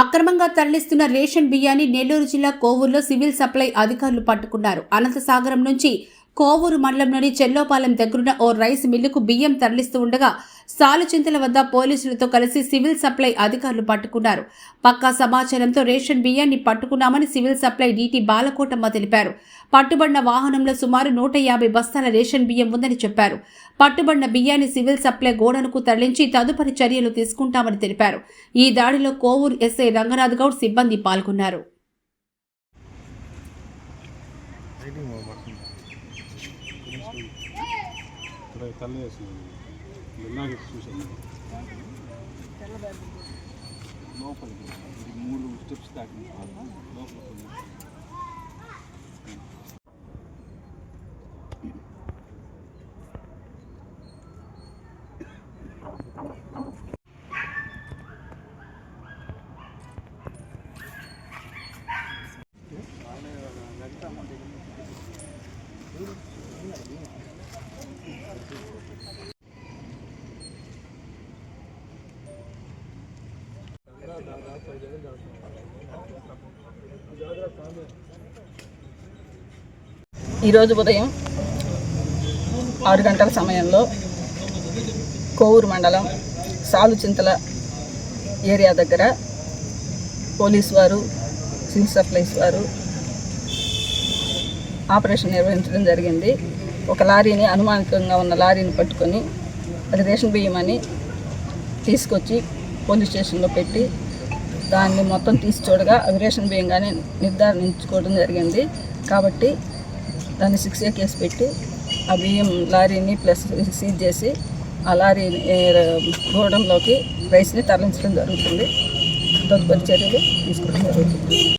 అక్రమంగా తరలిస్తున్న రేషన్ బియ్యాన్ని నెల్లూరు జిల్లా కోవూరులో సివిల్ సప్లై అధికారులు పట్టుకున్నారు. అనంతసాగరం నుంచి కోవూరు మండలంలోని చెల్లోపాలెం దగ్గరున్న ఓ రైస్ మిల్లుకు బియ్యం తరలిస్తూ ఉండగా సాలుచింతల వద్ద పోలీసులతో కలిసి సివిల్ సప్లై అధికారులు పట్టుకున్నారు. పక్కా సమాచారంతో రేషన్ బియ్యాన్ని పట్టుకున్నామని సివిల్ సప్లై డీటీ బాలకోటమ్మ తెలిపారు. పట్టుబడిన వాహనంలో సుమారు నూట యాభై బస్తాల రేషన్ బియ్యం ఉందని చెప్పారు. పట్టుబడిన బియ్యాన్ని సివిల్ సప్లై గోడనుకు తరలించి తదుపరి చర్యలు తీసుకుంటామని తెలిపారు. ఈ దాడిలో కోవూరు ఎస్ఐ రంగనాథ్ గౌడ్ సిబ్బంది పాల్గొన్నారు. ఇక్కడ తల్లి వేసింది ఇందాక చూసాను లోపలికి మూడు స్టెప్స్ దాటి లోపలికి ఈరోజు ఉదయం ఆరు గంటల సమయంలో కోవూరు మండలం సాలుచింతల ఏరియా దగ్గర పోలీస్ వారు సివిల్ సప్లైస్ వారు ఆపరేషన్ నిర్వహించడం జరిగింది. ఒక లారీని అనుమానికంగా ఉన్న లారీని పట్టుకొని అది రేషన్ బియ్యం అని తీసుకొచ్చి పోలీస్ స్టేషన్లో పెట్టి దాన్ని మొత్తం తీసి చూడగా అవి రేషన్ బియ్యంగానే నిర్ధారించుకోవడం జరిగింది. కాబట్టి దాన్ని సిక్స్ ఏ కేసు పెట్టి ఆ బియ్యం లారీని ప్లస్ సీజ్ చేసి ఆ లారీ గోడంలోకి రైస్ని తరలించడం జరుగుతుంది. తదుపరి చర్యలు తీసుకోవడం జరుగుతుంది.